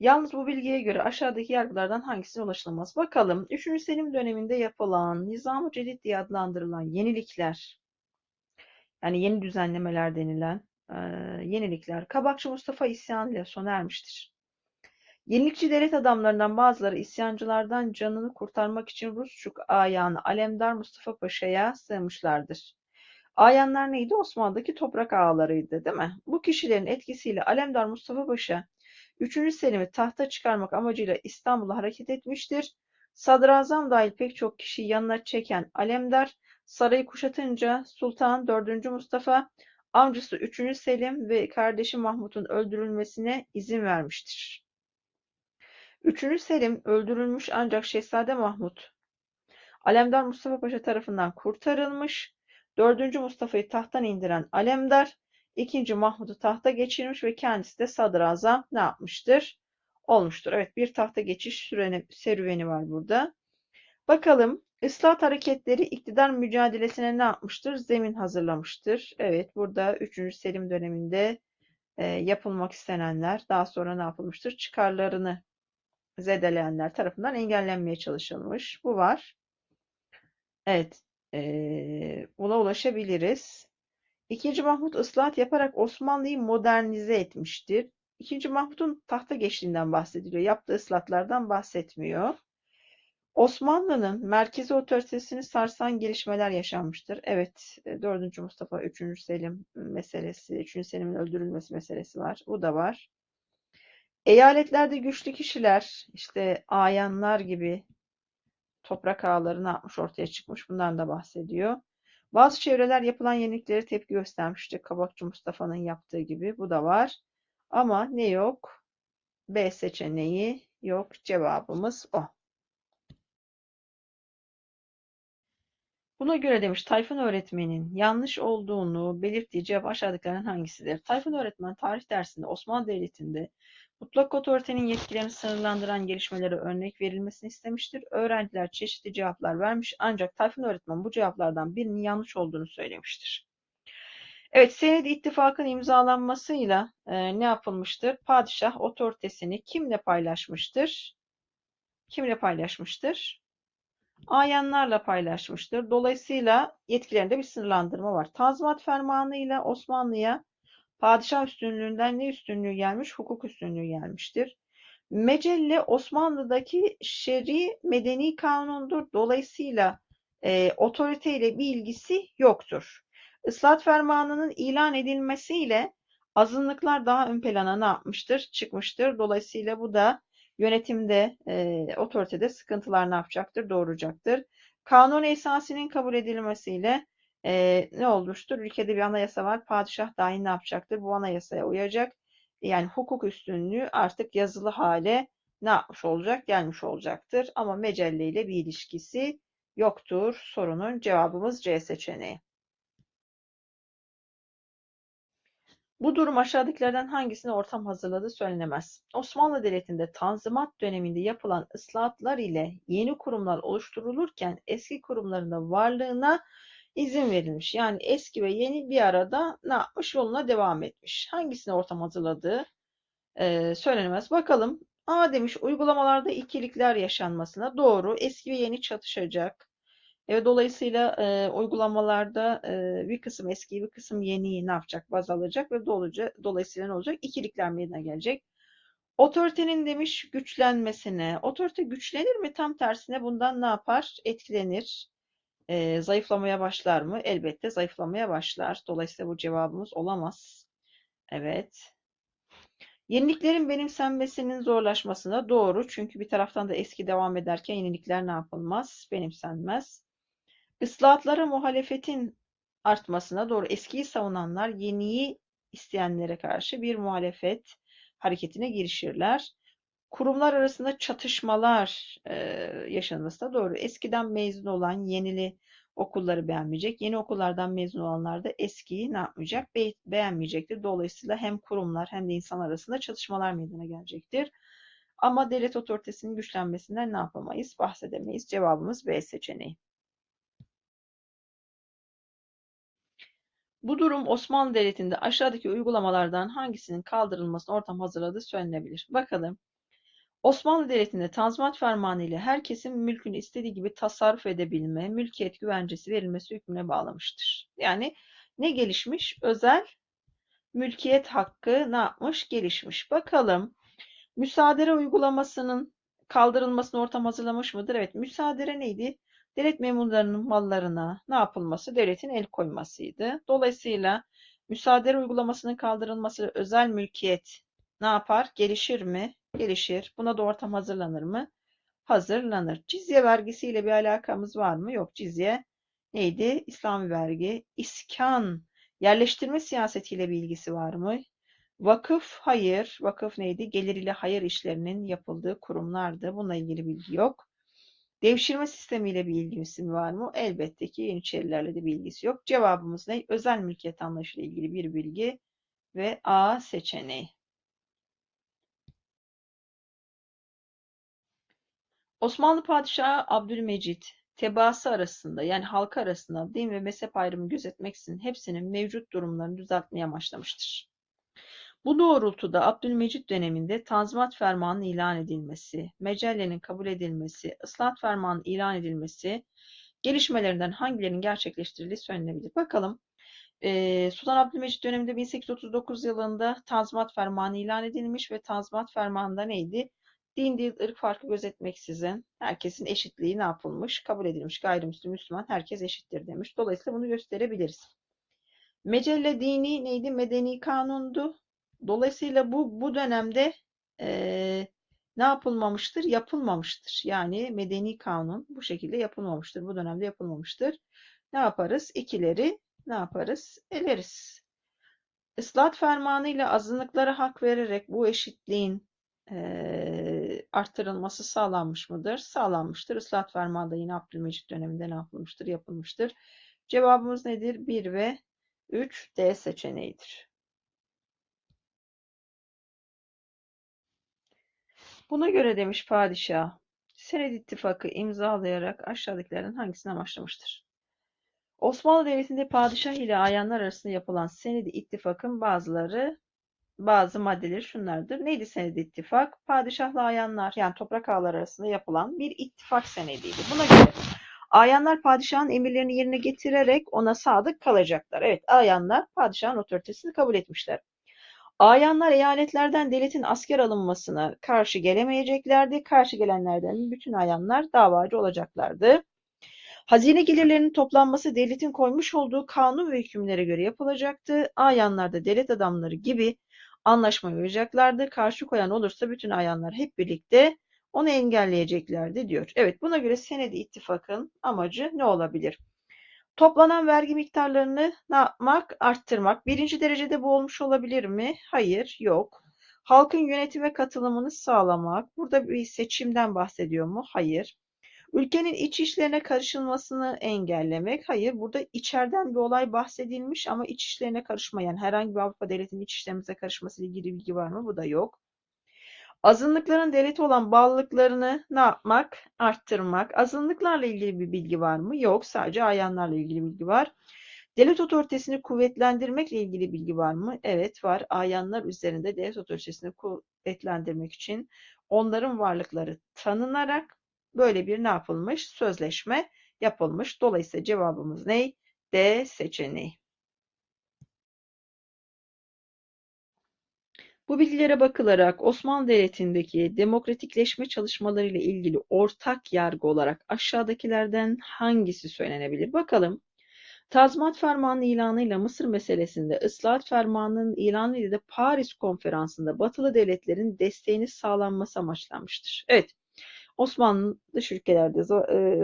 Yalnız bu bilgiye göre aşağıdaki yargılardan hangisine ulaşılamaz? Bakalım 3. Selim döneminde yapılan Nizam-ı Cedid diye adlandırılan yenilikler, yani yeni düzenlemeler denilen e, yenilikler Kabakçı Mustafa isyanıyla sona ermiştir. Yenilikçi devlet adamlarından bazıları isyancılardan canını kurtarmak için Rusçuk ayağını Alemdar Mustafa Paşa'ya sığmışlardır. Ayanlar neydi? Osmanlı'daki toprak ağalarıydı, değil mi? Bu kişilerin etkisiyle Alemdar Mustafa Paşa 3. Selim'i tahta çıkarmak amacıyla İstanbul'a hareket etmiştir. Sadrazam dahil pek çok kişiyi yanına çeken Alemdar, sarayı kuşatınca Sultan 4. Mustafa, amcası 3. Selim ve kardeşi Mahmut'un öldürülmesine izin vermiştir. 3. Selim öldürülmüş ancak Şehzade Mahmut, Alemdar Mustafa Paşa tarafından kurtarılmış. 4. Mustafa'yı tahttan indiren Alemdar, 2. Mahmud'u tahta geçirmiş ve kendisi de sadrazam ne yapmıştır? Olmuştur. Evet bir tahta geçiş süreni, serüveni var burada. Bakalım ıslahat hareketleri iktidar mücadelesine ne yapmıştır? Zemin hazırlamıştır. Evet burada 3. Selim döneminde e, yapılmak istenenler daha sonra ne yapılmıştır? Çıkarlarını zedeleyenler tarafından engellenmeye çalışılmış. Bu var. Evet. e, buna ulaşabiliriz. İkinci Mahmut ıslahat yaparak Osmanlı'yı modernize etmiştir. İkinci Mahmut'un tahta geçtiğinden bahsediliyor. Yaptığı ıslahatlardan bahsetmiyor. Osmanlı'nın merkezi otoritesini sarsan gelişmeler yaşanmıştır. Evet, 4. Mustafa, 3. Selim meselesi, 3. Selim'in öldürülmesi meselesi var. Bu da var. Eyaletlerde güçlü kişiler, işte ayanlar gibi toprak ağaları ne yapmış ortaya çıkmış. Bundan da bahsediyor. Bazı çevreler yapılan yeniliklere tepki göstermişti. Kabakçı Mustafa'nın yaptığı gibi. Bu da var. Ama ne yok? B seçeneği yok. Cevabımız o. Buna göre demiş Tayfun öğretmenin yanlış olduğunu belirttiği cevap aşağıdakilerden hangisidir? Tayfun öğretmen tarih dersinde Osmanlı Devleti'nde mutlak otoritenin yetkilerini sınırlandıran gelişmelere örnek verilmesini istemiştir. Öğrenciler çeşitli cevaplar vermiş ancak Tayfun öğretmen bu cevaplardan birinin yanlış olduğunu söylemiştir. Evet, Senedi İttifakı'nın imzalanmasıyla e, ne yapılmıştır? Padişah otoritesini kimle paylaşmıştır? Kimle paylaşmıştır? Ayanlarla paylaşmıştır. Dolayısıyla yetkilerinde bir sınırlandırma var. Tazminat Fermanı ile Osmanlı'ya padişah üstünlüğünden ne üstünlüğü gelmiş? Hukuk üstünlüğü gelmiştir. Mecelle Osmanlı'daki şer'i medeni kanundur. Dolayısıyla e, otoriteyle bir ilgisi yoktur. Islahat Fermanı'nın ilan edilmesiyle azınlıklar daha ön plana ne yapmıştır? Çıkmıştır. Dolayısıyla bu da yönetimde, e, otoritede sıkıntılar ne yapacaktır? Doğuracaktır. Kanun esasının kabul edilmesiyle e, ne olmuştur? Ülkede bir anayasa var. Padişah dahi ne yapacaktır? Bu anayasaya uyacak. Yani hukuk üstünlüğü artık yazılı hale ne yapmış olacak? Gelmiş olacaktır. Ama mecelle ile bir ilişkisi yoktur. Sorunun cevabımız C seçeneği. Bu durum aşağıdakilerden hangisine ortam hazırladığı söylenemez. Osmanlı Devleti'nde Tanzimat döneminde yapılan ıslahatlar ile yeni kurumlar oluşturulurken eski kurumların da varlığına izin verilmiş. Yani eski ve yeni bir arada ne yapmış? Yoluna devam etmiş. Hangisine ortam hazırladığı e, söylenemez. Bakalım. A demiş uygulamalarda ikilikler yaşanmasına. Doğru. Eski ve yeni çatışacak. Evet, dolayısıyla e, uygulamalarda e, bir kısım eskiyi bir kısım yeniyi ne yapacak? Baz alacak ve doluca, dolayısıyla ne olacak? İkilikler meydana gelecek. Otoritenin demiş güçlenmesine. Otorite güçlenir mi? Tam tersine bundan ne yapar? Etkilenir. E, zayıflamaya başlar mı? Elbette zayıflamaya başlar. Dolayısıyla bu cevabımız olamaz. Evet. Yeniliklerin benimsenmesinin zorlaşmasına doğru. Çünkü bir taraftan da eski devam ederken yenilikler ne yapılmaz? Benimsenmez. Islahatlara muhalefetin artmasına doğru eskiyi savunanlar yeniyi isteyenlere karşı bir muhalefet hareketine girişirler. Kurumlar arasında çatışmalar e, yaşanmasına doğru. Eskiden mezun olan yenili okulları beğenmeyecek. Yeni okullardan mezun olanlar da eskiyi ne yapmayacak? Be beğenmeyecektir. Dolayısıyla hem kurumlar hem de insan arasında çatışmalar meydana gelecektir. Ama devlet otoritesinin güçlenmesinden ne yapamayız? Bahsedemeyiz. Cevabımız B seçeneği. Bu durum Osmanlı Devleti'nde aşağıdaki uygulamalardan hangisinin kaldırılmasına ortam hazırladığı söylenebilir. Bakalım. Osmanlı Devleti'nde Tanzimat Fermanı ile herkesin mülkünü istediği gibi tasarruf edebilme, mülkiyet güvencesi verilmesi hükmüne bağlamıştır. Yani ne gelişmiş? Özel mülkiyet hakkı ne yapmış? Gelişmiş. Bakalım. Müsaadere uygulamasının kaldırılmasını ortam hazırlamış mıdır? Evet. Müsaadere neydi? Devlet memurlarının mallarına ne yapılması? Devletin el koymasıydı. Dolayısıyla müsaadere uygulamasının kaldırılması özel mülkiyet ne yapar? Gelişir mi? Gelişir. Buna da ortam hazırlanır mı? Hazırlanır. Cizye vergisiyle bir alakamız var mı? Yok. Cizye neydi? İslami vergi. İskan yerleştirme siyasetiyle bir ilgisi var mı? Vakıf hayır. Vakıf neydi? Gelir ile hayır işlerinin yapıldığı kurumlardı. Bununla ilgili bilgi yok. Devşirme sistemiyle bir ilgisi mi var mı? Elbette ki Yeniçerilerle de bir ilgisi yok. Cevabımız ne? Özel mülkiyet anlayışıyla ilgili bir bilgi ve A seçeneği. Osmanlı Padişahı Abdülmecit tebaası arasında yani halkı arasında din ve mezhep ayrımı gözetmeksizin hepsinin mevcut durumlarını düzeltmeye amaçlamıştır. Bu doğrultuda Abdülmecit döneminde Tanzimat Fermanı'nın ilan edilmesi, mecellenin kabul edilmesi, ıslahat fermanı ilan edilmesi gelişmelerinden hangilerinin gerçekleştirildiği söylenebilir. Bakalım Sultan Abdülmecit döneminde 1839 yılında Tanzimat Fermanı ilan edilmiş ve Tanzimat Fermanı'nda neydi? Din, ırk farkı gözetmeksizin herkesin eşitliği ne yapılmış? Kabul edilmiş. Gayrimüslim, Müslüman herkes eşittir demiş. Dolayısıyla bunu gösterebiliriz. Mecelle dini neydi? Medeni kanundu. Dolayısıyla bu bu dönemde e, ne yapılmamıştır? Yapılmamıştır. Yani medeni kanun bu şekilde yapılmamıştır. Bu dönemde yapılmamıştır. Ne yaparız? İkileri ne yaparız? Eleriz. Islahat fermanı ile azınlıklara hak vererek bu eşitliğin arttırılması sağlanmış mıdır? Sağlanmıştır. Islahat fermanı da yine Abdülmecit döneminde ne yapılmıştır? Yapılmıştır. Cevabımız nedir? 1 ve 3 D seçeneğidir. Buna göre demiş padişah, Sened ittifakı imzalayarak aşağıdakilerden hangisini amaçlamıştır? Osmanlı Devleti'nde padişah ile ayanlar arasında yapılan Senedi ittifakın bazıları bazı maddeleri şunlardır. Neydi senedi ittifak? Padişahla ayanlar yani toprak ağları arasında yapılan bir ittifak senediydi. Buna göre ayanlar padişahın emirlerini yerine getirerek ona sadık kalacaklar. Evet ayanlar padişahın otoritesini kabul etmişler. Ayanlar eyaletlerden devletin asker alınmasına karşı gelemeyeceklerdi. Karşı gelenlerden bütün ayanlar davacı olacaklardı. Hazine gelirlerinin toplanması devletin koymuş olduğu kanun ve hükümlere göre yapılacaktı. Ayanlar da devlet adamları gibi anlaşmaya uyacaklardı. Karşı koyan olursa bütün ayanlar hep birlikte onu engelleyeceklerdi diyor. Evet buna göre senedi ittifakın amacı ne olabilir? Toplanan vergi miktarlarını ne yapmak? Arttırmak. Birinci derecede bu olmuş olabilir mi? Hayır, yok. Halkın yönetime katılımını sağlamak. Burada bir seçimden bahsediyor mu? Hayır. Ülkenin iç işlerine karışılmasını engellemek. Hayır, burada içeriden bir olay bahsedilmiş ama iç işlerine karışmayan herhangi bir Avrupa devletinin iç işlerimize karışması ile ilgili bilgi var mı? Bu da yok. Azınlıkların devlete olan bağlılıklarını ne yapmak? Arttırmak. Azınlıklarla ilgili bir bilgi var mı? Yok. Sadece ayanlarla ilgili bilgi var. Devlet otoritesini kuvvetlendirmekle ilgili bilgi var mı? Evet var. Ayanlar üzerinde devlet otoritesini kuvvetlendirmek için onların varlıkları tanınarak böyle bir ne yapılmış? Sözleşme yapılmış. Dolayısıyla cevabımız ne? D seçeneği. Bu bilgilere bakılarak Osmanlı Devleti'ndeki demokratikleşme çalışmaları ile ilgili ortak yargı olarak aşağıdakilerden hangisi söylenebilir? Bakalım. Tazminat Fermanı ilanıyla Mısır meselesinde, Islahat Fermanı'nın ilanı ile de Paris Konferansı'nda Batılı devletlerin desteğini sağlanması amaçlanmıştır. Evet, Osmanlı dış ülkelerde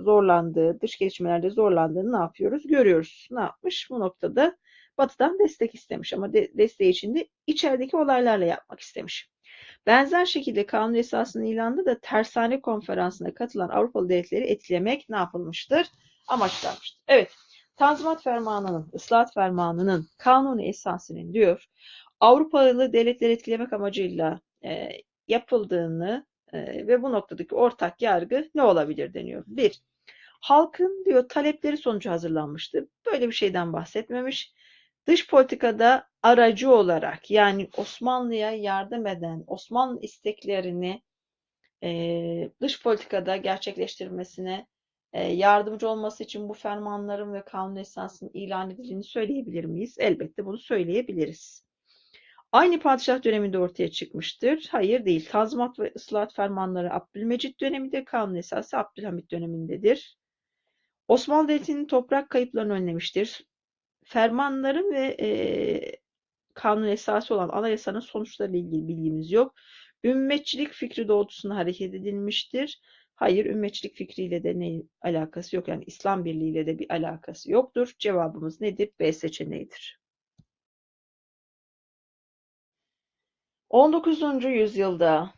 zorlandığı, dış gelişmelerde zorlandığını ne yapıyoruz? Görüyoruz. Ne yapmış? Bu noktada Batı'dan destek istemiş ama de, desteği için de içerideki olaylarla yapmak istemiş. Benzer şekilde kanun esasının ilanında da tersane konferansına katılan Avrupalı devletleri etkilemek ne yapılmıştır? Amaçlanmıştır. Evet, Tanzimat Fermanı'nın, ıslahat fermanının, kanunu esasının diyor, Avrupalı devletleri etkilemek amacıyla e, yapıldığını e, ve bu noktadaki ortak yargı ne olabilir deniyor. Bir, halkın diyor talepleri sonucu hazırlanmıştı. Böyle bir şeyden bahsetmemiş. Dış politikada aracı olarak yani Osmanlı'ya yardım eden, Osmanlı isteklerini e, dış politikada gerçekleştirilmesine e, yardımcı olması için bu fermanların ve kanun esasının ilan edildiğini söyleyebilir miyiz? Elbette bunu söyleyebiliriz. Aynı padişah döneminde ortaya çıkmıştır. Hayır değil. Tazminat ve ıslahat fermanları Abdülmecit döneminde, kanun esası Abdülhamit dönemindedir. Osmanlı Devleti'nin toprak kayıplarını önlemiştir. Fermanların ve e, kanun esası olan anayasanın sonuçlarıyla ilgili bilgimiz yok. Ümmetçilik fikri doğrultusunda hareket edilmiştir. Hayır, ümmetçilik fikriyle de ne alakası yok. Yani İslam birliğiyle de bir alakası yoktur. Cevabımız nedir? B seçeneğidir. 19. yüzyılda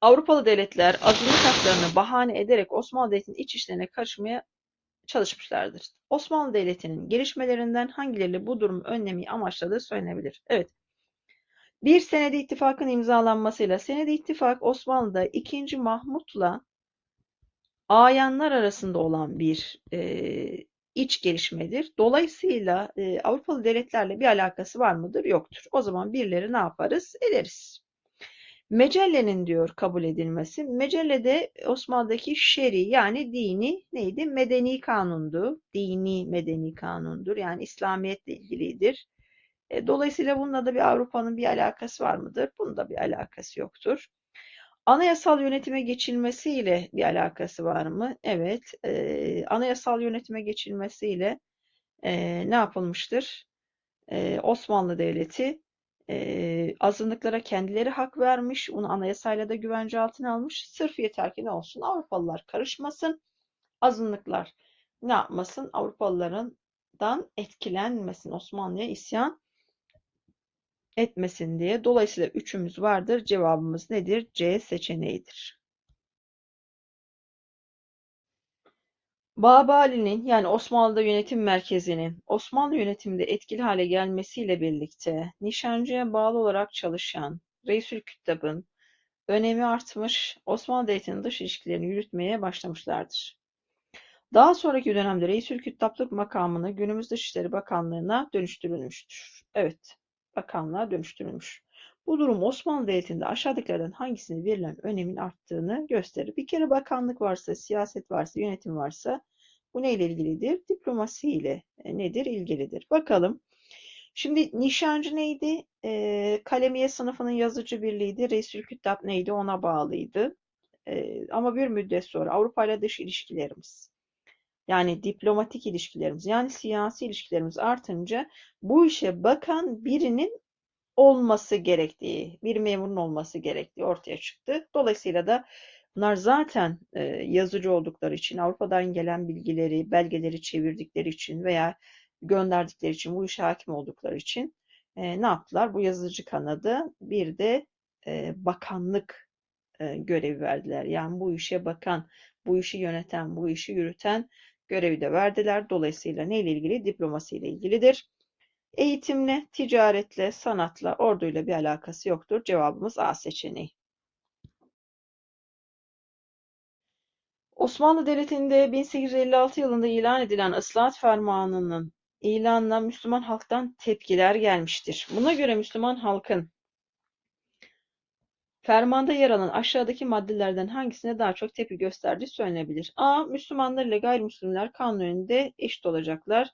Avrupalı devletler azınlık haklarını bahane ederek Osmanlı Devleti'nin iç işlerine karışmaya çalışmışlardır. Osmanlı Devleti'nin gelişmelerinden hangileriyle bu durumu önlemeyi amaçladığı söylenebilir. Evet. Bir senede ittifakın imzalanmasıyla senede ittifak Osmanlı'da 2. Mahmut'la ayanlar arasında olan bir e, iç gelişmedir. Dolayısıyla e, Avrupalı devletlerle bir alakası var mıdır? Yoktur. O zaman birileri ne yaparız? Ederiz. Mecellenin diyor kabul edilmesi. Mecellede Osmanlı'daki şer'i yani dini neydi? Medeni kanundu. Dini medeni kanundur. Yani İslamiyetle ilgilidir. E, dolayısıyla bununla da bir Avrupa'nın bir alakası var mıdır? Bunda bir alakası yoktur. Anayasal yönetime geçilmesiyle bir alakası var mı? Evet. E, anayasal yönetime geçilmesiyle e, ne yapılmıştır? E, Osmanlı Devleti e, azınlıklara kendileri hak vermiş, onu anayasayla da güvence altına almış. Sırf yeter ki ne olsun? Avrupalılar karışmasın, azınlıklar ne yapmasın? Avrupalılardan etkilenmesin, Osmanlı'ya isyan etmesin diye. Dolayısıyla üçümüz vardır. Cevabımız nedir? C seçeneğidir. Babali'nin yani Osmanlı'da yönetim merkezinin Osmanlı yönetiminde etkili hale gelmesiyle birlikte nişancıya bağlı olarak çalışan Reisülküttab'ın önemi artmış, Osmanlı Devleti'nin dış ilişkilerini yürütmeye başlamışlardır. Daha sonraki dönemde Reisülküttablık makamını günümüz Dışişleri Bakanlığı'na dönüştürülmüştür. Evet, bakanlığa dönüştürülmüş. Bu durum Osmanlı Devleti'nde aşağıdakilerden hangisine verilen önemin arttığını gösterir. Bir kere bakanlık varsa, siyaset varsa, yönetim varsa bu neyle ilgilidir? Diplomasi ile e, nedir? ilgilidir. Bakalım. Şimdi nişancı neydi? E, kalemiye sınıfının yazıcı birliğiydi. Reisül Küttab neydi? Ona bağlıydı. E, ama bir müddet sonra Avrupa ile dış ilişkilerimiz yani diplomatik ilişkilerimiz yani siyasi ilişkilerimiz artınca bu işe bakan birinin olması gerektiği, bir memurun olması gerektiği ortaya çıktı. Dolayısıyla da bunlar zaten e, yazıcı oldukları için, Avrupa'dan gelen bilgileri, belgeleri çevirdikleri için veya gönderdikleri için, bu işe hakim oldukları için e, ne yaptılar? Bu yazıcı kanadı bir de e, bakanlık e, görevi verdiler. Yani bu işe bakan, bu işi yöneten, bu işi yürüten görevi de verdiler. Dolayısıyla neyle ilgili? Diplomasi ile ilgilidir. Eğitimle, ticaretle, sanatla, orduyla bir alakası yoktur. Cevabımız A seçeneği. Osmanlı Devleti'nde 1856 yılında ilan edilen ıslahat fermanının ilanına Müslüman halktan tepkiler gelmiştir. Buna göre Müslüman halkın fermanda yer alan aşağıdaki maddelerden hangisine daha çok tepki gösterdiği söylenebilir. A. Müslümanlar ile gayrimüslimler kanun önünde eşit olacaklar.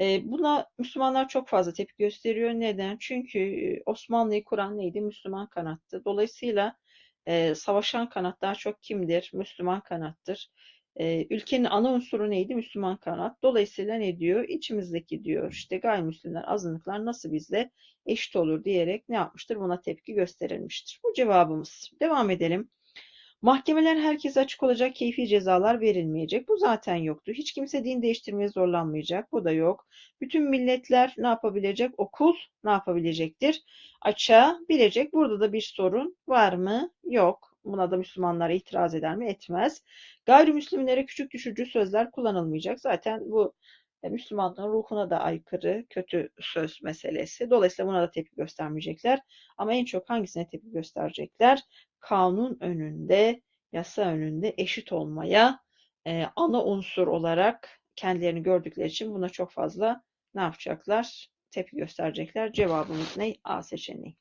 E, buna Müslümanlar çok fazla tepki gösteriyor. Neden? Çünkü e, Osmanlı'yı kuran neydi? Müslüman kanattı. Dolayısıyla e, savaşan kanat daha çok kimdir? Müslüman kanattır. E, ülkenin ana unsuru neydi? Müslüman kanat. Dolayısıyla ne diyor? İçimizdeki diyor işte gayrimüslimler, azınlıklar nasıl bizle eşit olur diyerek ne yapmıştır? Buna tepki gösterilmiştir. Bu cevabımız. Devam edelim. Mahkemeler herkese açık olacak, keyfi cezalar verilmeyecek. Bu zaten yoktu. Hiç kimse din değiştirmeye zorlanmayacak. Bu da yok. Bütün milletler ne yapabilecek? Okul ne yapabilecektir? Açığa bilecek. Burada da bir sorun var mı? Yok. Buna da Müslümanlar itiraz eder mi? Etmez. Gayrimüslimlere küçük düşürücü sözler kullanılmayacak. Zaten bu e, Müslümanlığın ruhuna da aykırı kötü söz meselesi. Dolayısıyla buna da tepki göstermeyecekler. Ama en çok hangisine tepki gösterecekler? Kanun önünde, yasa önünde eşit olmaya e, ana unsur olarak kendilerini gördükleri için buna çok fazla ne yapacaklar? Tepki gösterecekler. Cevabımız ne? A seçeneği.